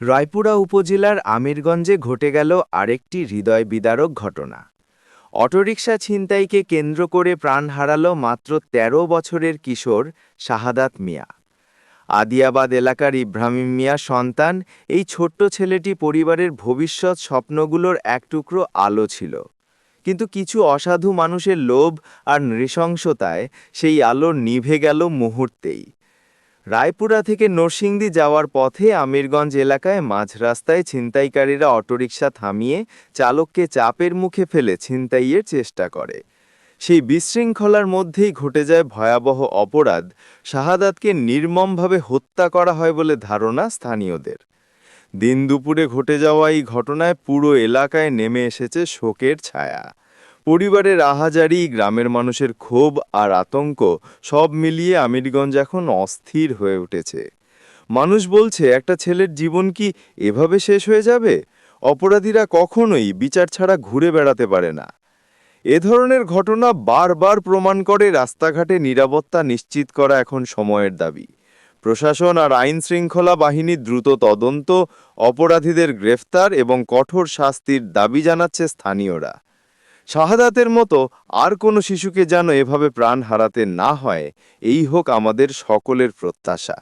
রায়পুরা উপজেলার আমিরগঞ্জে ঘটে গেল আরেকটি হৃদয় বিদারক ঘটনা। অটোরিকশা ছিনতাইকে কেন্দ্র করে প্রাণ হারালো মাত্র ১৩ বছরের কিশোর শাহাদাত মিয়া। আদিয়াবাদ এলাকার ইব্রাহিম মিয়া সন্তান এই ছোট্ট ছেলেটি পরিবারের ভবিষ্যৎ স্বপ্নগুলোর এক টুকরো আলো ছিল। কিন্তু কিছু অসাধু মানুষের লোভ আর নৃশংসতায় সেই আলো নিভে গেল মুহূর্তেই। রায়পুরা থেকে নরসিংদী যাওয়ার পথে আমিরগঞ্জ এলাকায় মাঝ রাস্তায় ছিনতাইকারীরা অটোরিকশা থামিয়ে চালককে চাপের মুখে ফেলে ছিনতাইয়ের চেষ্টা করে। সেই বিশৃঙ্খলার মধ্যেই ঘটে যায় ভয়াবহ অপরাধ। শাহাদাতকে নির্মমভাবে হত্যা করা হয় বলে ধারণা স্থানীয়দের। দিন দুপুরে ঘটে যাওয়া এই ঘটনায় পুরো এলাকায় নেমে এসেছে শোকের ছায়া। পরিবারের আহাজারি, গ্রামের মানুষের ক্ষোভ আর আতঙ্ক সব মিলিয়ে আমিরগঞ্জ এখন অস্থির হয়ে উঠেছে। মানুষ বলছে, একটা ছেলের জীবন কি এভাবে শেষ হয়ে যাবে? অপরাধীরা কখনোই বিচার ছাড়া ঘুরে বেড়াতে পারে না। এ ধরনের ঘটনা বারবার প্রমাণ করে রাস্তাঘাটে নিরাপত্তা নিশ্চিত করা এখন সময়ের দাবি। প্রশাসন আর আইন শৃঙ্খলা বাহিনীর দ্রুত তদন্ত, অপরাধীদের গ্রেফতার এবং কঠোর শাস্তির দাবি জানাচ্ছে স্থানীয়রা। শাহাদাতের মতো আর কোনো শিশুকে যেন এভাবে প্রাণ হারাতে না হয়, এই হোক আমাদের সকলের প্রত্যাশা।